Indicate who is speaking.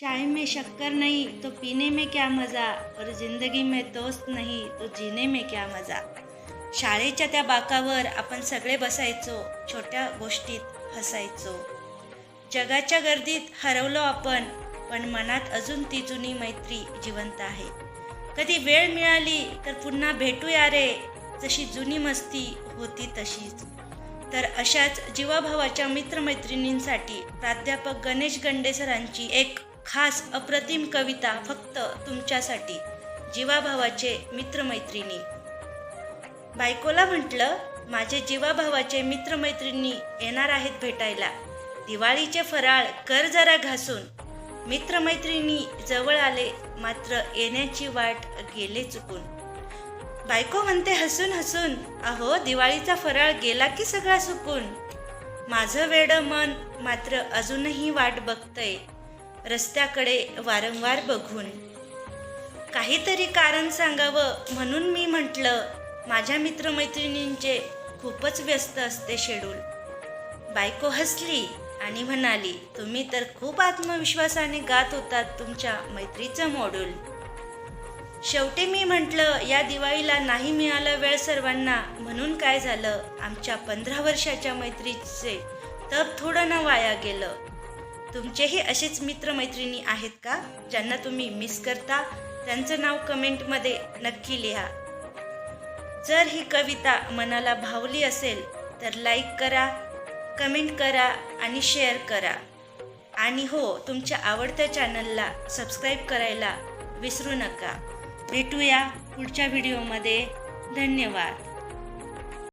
Speaker 1: चाय में शक्कर नहीं तो पीने में क्या मज़ा? और जिंदगी में दोस्त नहीं तो जीने में क्या मज़ा? शाळेच्या त्या बाकावर आपण सगळे बसायचो छोट्या गोष्टीत हसायचो. जगाच्या गर्दीत हरवलो आपण पण मनात अजून ती जुनी मैत्री जिवंत आहे. कधी वेळ मिळाली तर पुन्हा भेटूया रे. जशी जुनी मस्ती होती तशीच. तर अशाच जीवाभावाच्या मित्रमैत्रिणींसाठी प्राध्यापक गणेश गंडे सरांची एक खास अप्रतिम कविता फक्त तुमच्यासाठी जीवाभावाचे मित्रमैत्रिणी. बायकोला म्हटलं माझे जीवाभावाचे मित्रमैत्रिणी येणार आहेत भेटायला. दिवाळीचे फराळ कर जरा घासून. मित्रमैत्रिणी जवळ आले मात्र येण्याची वाट गेले चुकून. बायको म्हणते हसून हसून अहो दिवाळीचा फराळ गेला की सगळा सुकून. माझं वेड मन मात्र अजूनही वाट बघतंय. रस्त्याकडे वारंवार बघून. काहीतरी कारण सांगावं म्हणून मी म्हटलं माझ्या मित्रमैत्रिणींचे खूपच व्यस्त असते शेड्यूल. बायको हसली आणि म्हणाली तुम्ही तर खूप आत्मविश्वासाने गात होतात तुमच्या मैत्रीचं मॉड्यूल. शेवटी मी म्हटलं या दिवाळीला नाही मिळाला वेळ सर्वांना. म्हणून काय झालं? आमच्या पंधरा वर्षाच्या मैत्रीचे तप थोडं ना वाया गेलं. तुमचेही असेच मित्रमैत्रिणी आहेत का? ज्यांना तुम्ही मिस करता त्यांचं नाव कमेंटमध्ये नक्की लिहा. जर ही कविता मनाला भावली असेल तर लाईक करा कमेंट करा आणि शेअर करा. आणि हो तुमच्या आवडत्या चॅनलला सबस्क्राईब करायला विसरू नका. भेटूया पुढच्या व्हिडिओमध्ये धन्यवाद.